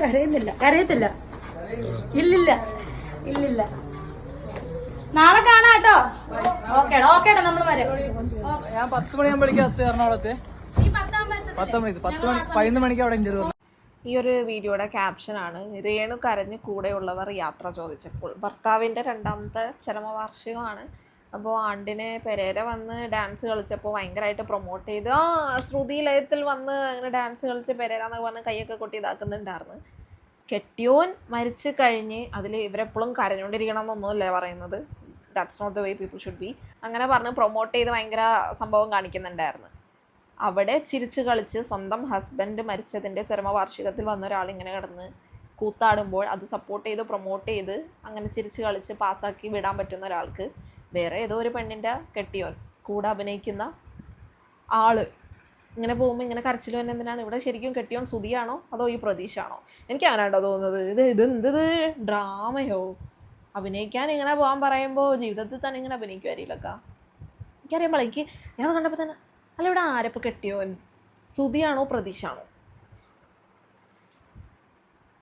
കരയുന്നില്ല. കരയത്തില്ല. ഇല്ലില്ല. ഇല്ലില്ല. നാളെ കാണാട്ടോ. കേട്ടോ ഓക്കേടാ ഓക്കേടാ നമ്മൾ വരും. ഞാൻ പത്ത് മണിയാകുമ്പോഴേക്കും വിളിക്കാം എറണാകുളത്ത് ഈ പത്താം മണിക്ക് പത്ത് മണി പതിനൊന്ന് മണിക്ക് അവിടെ ഇന്റർവ്യൂ ഈ ഒരു വീഡിയോയുടെ ക്യാപ്ഷനാണ് രേണു കരഞ്ഞു കൂടെയുള്ളവർ യാത്ര ചോദിച്ചപ്പോൾ. ഭർത്താവിന്റെ രണ്ടാമത്തെ ചരമവാർഷികമാണ്. അപ്പോൾ ആണ്ടിനെ പെരേര വന്ന് ഡാൻസ് കളിച്ചപ്പോൾ ഭയങ്കരമായിട്ട് പ്രൊമോട്ട് ചെയ്ത് ആ ശ്രുതി ലയത്തിൽ വന്ന് അങ്ങനെ ഡാൻസ് കളിച്ച് പെരേര എന്നൊക്കെ പറഞ്ഞ് കൈയൊക്കെ കൊട്ടി ഇതാക്കുന്നുണ്ടായിരുന്നു. കെട്ടിയോൻ മരിച്ചു കഴിഞ്ഞ് അതിൽ ഇവരെപ്പോഴും കരഞ്ഞുകൊണ്ടിരിക്കണം എന്നൊന്നുമല്ലേ പറയുന്നത്. That's not the way people should be അങ്ങനെ പറഞ്ഞ് പ്രൊമോട്ട് ചെയ്ത് ഭയങ്കര സംഭവം കാണിക്കുന്നുണ്ടായിരുന്നു. അവിടെ ചിരിച്ച് കളിച്ച് സ്വന്തം ഹസ്ബൻഡ് മരിച്ചതിന്റെ ചരമവാർഷികത്തിൽ വന്ന ഒരാൾ ഇങ്ങനെ കിടന്ന് കൂത്താടുമ്പോൾ അത് സപ്പോർട്ട് ചെയ്ത് പ്രൊമോട്ട് ചെയ്ത് അങ്ങനെ ചിരിച്ച് കളിച്ച് പാസ്സാക്കി വിടാൻ പറ്റുന്ന ഒരാൾക്ക് വേറെ ഏതോ ഒരു പെണ്ണിന്റെ കെട്ടിയോൻ കൂടെ അഭിനയിക്കുന്ന ആൾ. ഇങ്ങനെ പോകുമ്പോൾ ഇങ്ങനെ കരച്ചിൽ തന്നെ എന്തിനാണ്? ഇവിടെ ശരിക്കും കെട്ടിയോൻ സുതിയാണോ അതോ ഈ പ്രതീക്ഷയാണോ? എനിക്ക് അങ്ങനെയാണോ തോന്നുന്നത്? ഇത് ഇത് എന്തത്? ഡ്രാമയോ? അഭിനയിക്കാൻ ഇങ്ങനെ പോകാൻ പറയുമ്പോൾ ജീവിതത്തിൽ തന്നെ ഇങ്ങനെ അഭിനയിക്കുമായിരിക്കില്ലക്ക എനിക്കറിയുമ്പോൾ എനിക്ക് ഞാൻ കണ്ടപ്പോൾ തന്നെ അല്ല ഇവിടെ ആരപ്പോൾ കെട്ടിയോൻ? സുതിയാണോ പ്രതീക്ഷയാണോ?